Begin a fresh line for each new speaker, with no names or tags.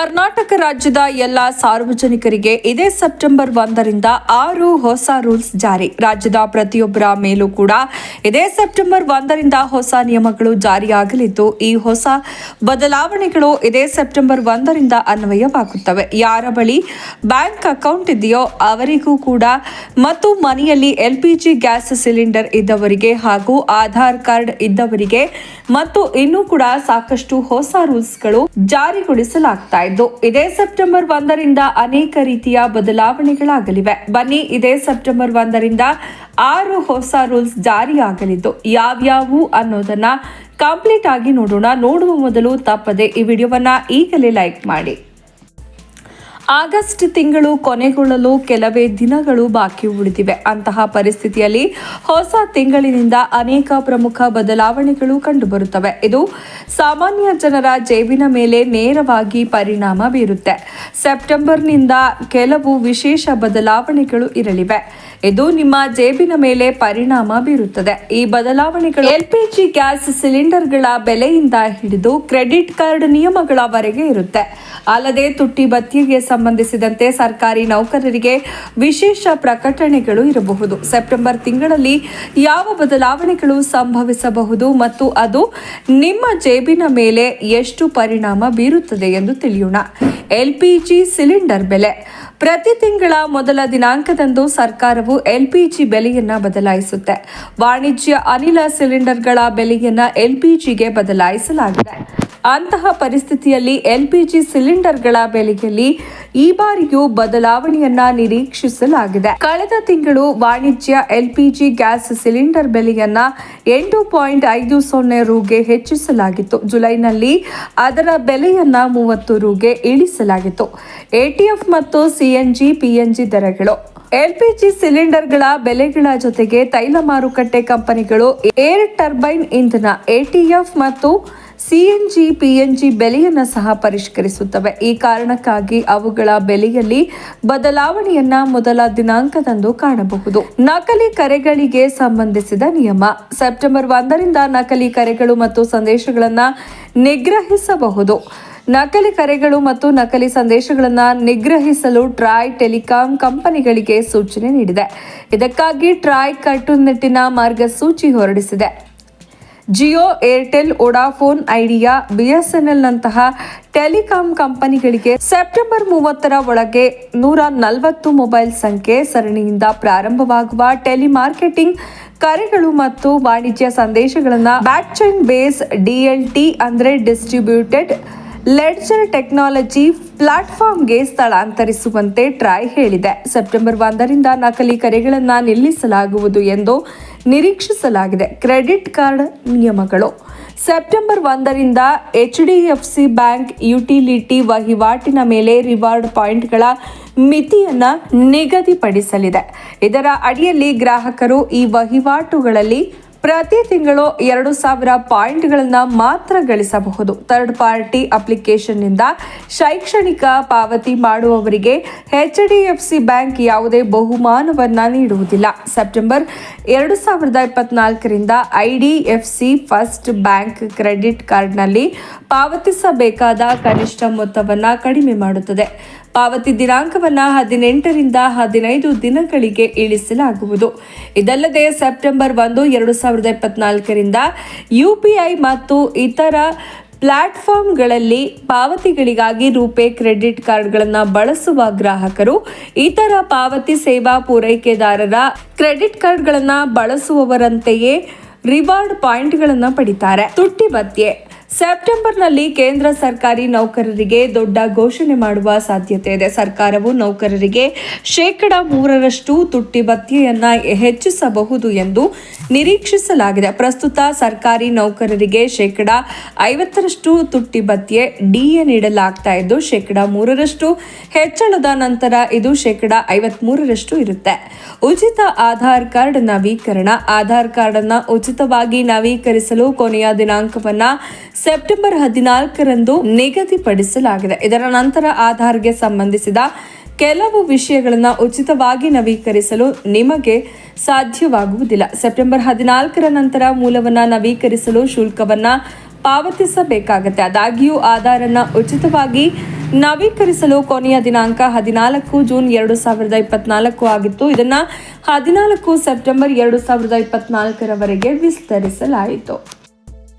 ಕರ್ನಾಟಕ ರಾಜ್ಯದ ಎಲ್ಲ ಸಾರ್ವಜನಿಕರಿಗೆ ಇದೇ ಸೆಪ್ಟೆಂಬರ್ ಒಂದರಿಂದ ಆರು ಹೊಸ ರೂಲ್ಸ್ ಜಾರಿ. ರಾಜ್ಯದ ಪ್ರತಿಯೊಬ್ಬರ ಮೇಲೂ ಕೂಡ ಇದೇ ಸೆಪ್ಟೆಂಬರ್ ಒಂದರಿಂದ ಹೊಸ ನಿಯಮಗಳು ಜಾರಿಯಾಗಲಿದ್ದು, ಈ ಹೊಸ ಬದಲಾವಣೆಗಳು ಇದೇ ಸೆಪ್ಟೆಂಬರ್ ಒಂದರಿಂದ ಅನ್ವಯವಾಗುತ್ತವೆ. ಯಾರ ಬಳಿ ಬ್ಯಾಂಕ್ ಅಕೌಂಟ್ ಇದೆಯೋ ಅವರಿಗೂ ಕೂಡ ಮತ್ತು ಮನೆಯಲ್ಲಿ ಎಲ್ಪಿಜಿ ಗ್ಯಾಸ್ ಸಿಲಿಂಡರ್ ಇದ್ದವರಿಗೆ ಹಾಗೂ ಆಧಾರ್ ಕಾರ್ಡ್ ಇದ್ದವರಿಗೆ ಮತ್ತು ಇನ್ನೂ ಕೂಡ ಸಾಕಷ್ಟು ಹೊಸ ರೂಲ್ಸ್ಗಳು ಜಾರಿಗೊಳಿಸಲಾಗ್ತಾ ಇದ್ದು ಇದೇ ಸೆಪ್ಟೆಂಬರ್ ಒಂದರಿಂದ ಅನೇಕ ರೀತಿಯ ಬದಲಾವಣೆಗಳಾಗಲಿವೆ. ಬನ್ನಿ, ಇದೇ ಸೆಪ್ಟೆಂಬರ್ ಒಂದರಿಂದ ಆರು ಹೊಸ ರೂಲ್ಸ್ ಜಾರಿಯಾಗಲಿದ್ದು, ಯಾವ್ಯಾವು ಅನ್ನೋದನ್ನ ಕಂಪ್ಲೀಟ್ ಆಗಿ ನೋಡೋಣ. ನೋಡುವ ಮೊದಲು ತಪ್ಪದೆ ಈ ವಿಡಿಯೋವನ್ನ ಈಗಲೇ ಲೈಕ್ ಮಾಡಿ. ಆಗಸ್ಟ್ ತಿಂಗಳು ಕೊನೆಗೊಳ್ಳಲು ಕೆಲವೇ ದಿನಗಳು ಬಾಕಿ ಉಳಿದಿವೆ. ಅಂತಹ ಪರಿಸ್ಥಿತಿಯಲ್ಲಿ ಹೊಸ ತಿಂಗಳಿನಿಂದ ಅನೇಕ ಪ್ರಮುಖ ಬದಲಾವಣೆಗಳು ಕಂಡುಬರುತ್ತವೆ. ಇದು ಸಾಮಾನ್ಯ ಜನರ ಜೇಬಿನ ಮೇಲೆ ನೇರವಾಗಿ ಪರಿಣಾಮ ಬೀರುತ್ತೆ. ಸೆಪ್ಟೆಂಬರ್ನಿಂದ ಕೆಲವು ವಿಶೇಷ ಬದಲಾವಣೆಗಳು ಇರಲಿವೆ. ಇದು ನಿಮ್ಮ ಜೇಬಿನ ಮೇಲೆ ಪರಿಣಾಮ ಬೀರುತ್ತದೆ. ಈ ಬದಲಾವಣೆಗಳು ಎಲ್ಪಿಜಿ ಗ್ಯಾಸ್ ಸಿಲಿಂಡರ್ಗಳ ಬೆಲೆಯಿಂದ ಹಿಡಿದು ಕ್ರೆಡಿಟ್ ಕಾರ್ಡ್ ನಿಯಮಗಳವರೆಗೆ ಇರುತ್ತೆ. ಅಲ್ಲದೆ ತುಟ್ಟಿ ಭತ್ಯೆಗೆ ಸಂಬಂಧಿಸಿದಂತೆ ಸರ್ಕಾರಿ ನೌಕರರಿಗೆ ವಿಶೇಷ ಪ್ರಕಟಣೆಗಳು ಇರಬಹುದು. ಸೆಪ್ಟೆಂಬರ್ ತಿಂಗಳಲ್ಲಿ ಯಾವ ಬದಲಾವಣೆಗಳು ಸಂಭವಿಸಬಹುದು ಮತ್ತು ಅದು ನಿಮ್ಮ ಜೇಬಿನ ಮೇಲೆ ಎಷ್ಟು ಪರಿಣಾಮ ಬೀರುತ್ತದೆ ಎಂದು ತಿಳಿಯೋಣ. ಎಲ್ಪಿಜಿ ಸಿಲಿಂಡರ್ ಬೆಲೆ ಪ್ರತಿ ತಿಂಗಳ ಮೊದಲ ದಿನಾಂಕದಂದು ಸರ್ಕಾರವು ಎಲ್ಪಿಜಿ ಬೆಲೆಯನ್ನ ಬದಲಾಯಿಸುತ್ತೆ. ವಾಣಿಜ್ಯ ಅನಿಲ ಸಿಲಿಂಡರ್ಗಳ ಬೆಲೆಯನ್ನ ಎಲ್ಪಿಜಿಗೆ ಬದಲಾಯಿಸಲಾಗಿದೆ. ಅಂತಹ ಪರಿಸ್ಥಿತಿಯಲ್ಲಿ ಎಲ್ಪಿಜಿ ಸಿಲಿಂಡರ್ಗಳ ಬೆಲೆಯಲ್ಲಿ ಈ ಬಾರಿಯೂ ಬದಲಾವಣೆಯನ್ನ ನಿರೀಕ್ಷಿಸಲಾಗಿದೆ. ಕಳೆದ ತಿಂಗಳು ವಾಣಿಜ್ಯ ಎಲ್ಪಿಜಿ ಗ್ಯಾಸ್ ಸಿಲಿಂಡರ್ ಬೆಲೆಯನ್ನ ಎಂಟು ಪಾಯಿಂಟ್ ಐದು ಸೊನ್ನೆ ರುಗೆ ಹೆಚ್ಚಿಸಲಾಗಿತ್ತು. ಜುಲೈನಲ್ಲಿ ಅದರ ಬೆಲೆಯನ್ನ ಮೂವತ್ತು ರುಗೆ ಇಳಿಸಲಾಗಿತ್ತು. ಎಟಿಎಫ್ ಮತ್ತು ಸಿಎನ್ಜಿ ಪಿಎನ್ಜಿ ದರಗಳು. ಎಲ್ಪಿಜಿ ಸಿಲಿಂಡರ್ಗಳ ಬೆಲೆಗಳ ಜೊತೆಗೆ ತೈಲ ಮಾರುಕಟ್ಟೆ ಕಂಪನಿಗಳು ಏರ್ ಟರ್ಬೈನ್ ಇಂಧನ, ಎಟಿಎಫ್ ಮತ್ತು ಸಿಎನ್ಜಿ, ಪಿಎನ್ಜಿ ಬೆಲೆಯನ್ನು ಸಹ ಪರಿಷ್ಕರಿಸುತ್ತವೆ. ಈ ಕಾರಣಕ್ಕಾಗಿ ಅವುಗಳ ಬೆಲೆಯಲ್ಲಿ ಬದಲಾವಣೆಯನ್ನ ಮೊದಲ ದಿನಾಂಕದಂದು ಕಾಣಬಹುದು. ನಕಲಿ ಕರೆಗಳಿಗೆ ಸಂಬಂಧಿಸಿದ ನಿಯಮ. ಸೆಪ್ಟೆಂಬರ್ ಒಂದರಿಂದ ನಕಲಿ ಕರೆಗಳು ಮತ್ತು ಸಂದೇಶಗಳನ್ನು ನಿಗ್ರಹಿಸಬಹುದು. ನಕಲಿ ಕರೆಗಳು ಮತ್ತು ನಕಲಿ ಸಂದೇಶಗಳನ್ನು ನಿಗ್ರಹಿಸಲು ಟ್ರಾಯ್ ಟೆಲಿಕಾಂ ಕಂಪನಿಗಳಿಗೆ ಸೂಚನೆ ನೀಡಿದೆ. ಇದಕ್ಕಾಗಿ ಟ್ರಾಯ್ ಕಟ್ಟುನಿಟ್ಟಿನ ಮಾರ್ಗಸೂಚಿ ಹೊರಡಿಸಿದೆ. ಜಿಯೋ, ಏರ್ಟೆಲ್ ಒಡಾಫೋನ್ ಐಡಿಯಾ, ಬಿಎಸ್ಎನ್ಎಲ್ನಂತಹ ಟೆಲಿಕಾಂ ಕಂಪನಿಗಳಿಗೆ ಸೆಪ್ಟೆಂಬರ್ ಮೂವತ್ತರ ಒಳಗೆ ನೂರ ನಲವತ್ತು ಮೊಬೈಲ್ ಸಂಖ್ಯೆ ಸರಣಿಯಿಂದ ಪ್ರಾರಂಭವಾಗುವ ಟೆಲಿಮಾರ್ಕೆಟಿಂಗ್ ಕರೆಗಳು ಮತ್ತು ವಾಣಿಜ್ಯ ಸಂದೇಶಗಳನ್ನು ಬ್ಯಾಕ್ ಚೈನ್ ಬೇಸ್ ಡಿಎಲ್ಟಿ ಅಂದರೆ ಡಿಸ್ಟ್ರಿಬ್ಯೂಟೆಡ್ ಲೆಡ್ಜರ್ ಟೆಕ್ನಾಲಜಿ ಪ್ಲಾಟ್ಫಾರ್ಮ್ಗೆ ಸ್ಥಳಾಂತರಿಸುವಂತೆ ಟ್ರಾಯ್ ಹೇಳಿದೆ. ಸೆಪ್ಟೆಂಬರ್ ಒಂದರಿಂದ ನಕಲಿ ಕರೆಗಳನ್ನು ನಿಲ್ಲಿಸಲಾಗುವುದು ಎಂದು ನಿರೀಕ್ಷಿಸಲಾಗಿದೆ. ಕ್ರೆಡಿಟ್ ಕಾರ್ಡ್ ನಿಯಮಗಳು. ಸೆಪ್ಟೆಂಬರ್ ಒಂದರಿಂದ H D F C bank utility ವಹಿವಾಟಿನ ಮೇಲೆ ರಿವಾರ್ಡ್ ಪಾಯಿಂಟ್ಗಳ ಮಿತಿಯನ್ನು ನಿಗದಿಪಡಿಸಲಿದೆ. ಇದರ ಅಡಿಯಲ್ಲಿ ಗ್ರಾಹಕರು ಈ ವಹಿವಾಟುಗಳಲ್ಲಿ ಪ್ರತಿ ತಿಂಗಳು ಎರಡು ಸಾವಿರ ಪಾಯಿಂಟ್ಗಳನ್ನು ಮಾತ್ರ ಗಳಿಸಬಹುದು. ಥರ್ಡ್ ಪಾರ್ಟಿ ಅಪ್ಲಿಕೇಶನ್ನಿಂದ ಶೈಕ್ಷಣಿಕ ಪಾವತಿ ಮಾಡುವವರಿಗೆ H D F C bank ಯಾವುದೇ ಬಹುಮಾನವನ್ನ ನೀಡುವುದಿಲ್ಲ. ಸೆಪ್ಟೆಂಬರ್ ಎರಡು ಸಾವಿರದ ಇಪ್ಪತ್ನಾಲ್ಕರಿಂದ I D F C first bank credit ಕಾರ್ಡ್ನಲ್ಲಿ ಪಾವತಿಸಬೇಕಾದ ಕನಿಷ್ಠ ಮೊತ್ತವನ್ನು ಕಡಿಮೆ ಮಾಡುತ್ತದೆ. ಪಾವತಿ ದಿನಾಂಕವನ್ನು ಹದಿನೆಂಟರಿಂದ ಹದಿನೈದು ದಿನಗಳಿಗೆ ಇಳಿಸಲಾಗುವುದು. ಇದಲ್ಲದೆ ಸೆಪ್ಟೆಂಬರ್ ಒಂದು, ಎರಡು ಸಾವಿರದ ಇಪ್ಪತ್ನಾಲ್ಕರಿಂದ ಯುಪಿಐ ಮತ್ತು ಇತರ ಪ್ಲಾಟ್ಫಾರ್ಮ್ಗಳಲ್ಲಿ ಪಾವತಿಗಳಿಗಾಗಿ ರೂಪೇ ಕ್ರೆಡಿಟ್ ಕಾರ್ಡ್ಗಳನ್ನು ಬಳಸುವ ಗ್ರಾಹಕರು, ಇತರ ಪಾವತಿ ಸೇವಾ ಪೂರೈಕೆದಾರರ ಕ್ರೆಡಿಟ್ ಕಾರ್ಡ್ಗಳನ್ನು ಬಳಸುವವರಂತೆಯೇ ರಿವಾರ್ಡ್ ಪಾಯಿಂಟ್ಗಳನ್ನು ಪಡಿತಾರೆ. ತುಟ್ಟಿ ಭತ್ಯೆ ಸೆಪ್ಟೆಂಬರ್ನಲ್ಲಿ ಕೇಂದ್ರ ಸರ್ಕಾರಿ ನೌಕರರಿಗೆ ದೊಡ್ಡ ಘೋಷಣೆ ಮಾಡುವ ಸಾಧ್ಯತೆ ಇದೆ. ಸರ್ಕಾರವು ನೌಕರರಿಗೆ ಶೇಕಡ ಮೂರರಷ್ಟು ತುಟ್ಟಿ ಭತ್ಯೆಯನ್ನು ಹೆಚ್ಚಿಸಬಹುದು ಎಂದು ನಿರೀಕ್ಷಿಸಲಾಗಿದೆ. ಪ್ರಸ್ತುತ ಸರ್ಕಾರಿ ನೌಕರರಿಗೆ ಶೇಕಡ ಐವತ್ತರಷ್ಟು ತುಟ್ಟಿ ಭತ್ಯೆ ಡಿಎ ನೀಡಲಾಗ್ತಾ ಇದ್ದು, ಶೇಕಡ ಮೂರರಷ್ಟು ಹೆಚ್ಚಳದ ನಂತರ ಇದು ಶೇಕಡ ಐವತ್ಮೂರರಷ್ಟು ಇರುತ್ತೆ. ಉಚಿತ ಆಧಾರ್ ಕಾರ್ಡ್ ನವೀಕರಣ, ಆಧಾರ್ ಕಾರ್ಡ್ ಅನ್ನ ಉಚಿತವಾಗಿ ನವೀಕರಿಸಲು ಕೊನೆಯ ದಿನಾಂಕವನ್ನ ಸೆಪ್ಟೆಂಬರ್ ಹದಿನಾಲ್ಕರಂದು ನಿಗದಿಪಡಿಸಲಾಗಿದೆ. ಇದರ ನಂತರ ಆಧಾರ್ಗೆ ಸಂಬಂಧಿಸಿದ ಕೆಲವು ವಿಷಯಗಳನ್ನು ಉಚಿತವಾಗಿ ನವೀಕರಿಸಲು ನಿಮಗೆ ಸಾಧ್ಯವಾಗುವುದಿಲ್ಲ. ಸೆಪ್ಟೆಂಬರ್ ಹದಿನಾಲ್ಕರ ನಂತರ ಮೂಲವನ್ನು ನವೀಕರಿಸಲು ಶುಲ್ಕವನ್ನು ಪಾವತಿಸಬೇಕಾಗತ್ತೆ. ಆದಾಗ್ಯೂ ಆಧಾರನ್ನ ಉಚಿತವಾಗಿ ನವೀಕರಿಸಲು ಕೊನೆಯ ದಿನಾಂಕ ಹದಿನಾಲ್ಕು ಜೂನ್ ಎರಡು ಸಾವಿರದ ಇಪ್ಪತ್ನಾಲ್ಕು ಆಗಿತ್ತು. ಇದನ್ನ ಹದಿನಾಲ್ಕು ಸೆಪ್ಟೆಂಬರ್ ಎರಡು ಸಾವಿರದ ಇಪ್ಪತ್ನಾಲ್ಕರವರೆಗೆ ವಿಸ್ತರಿಸಲಾಯಿತು.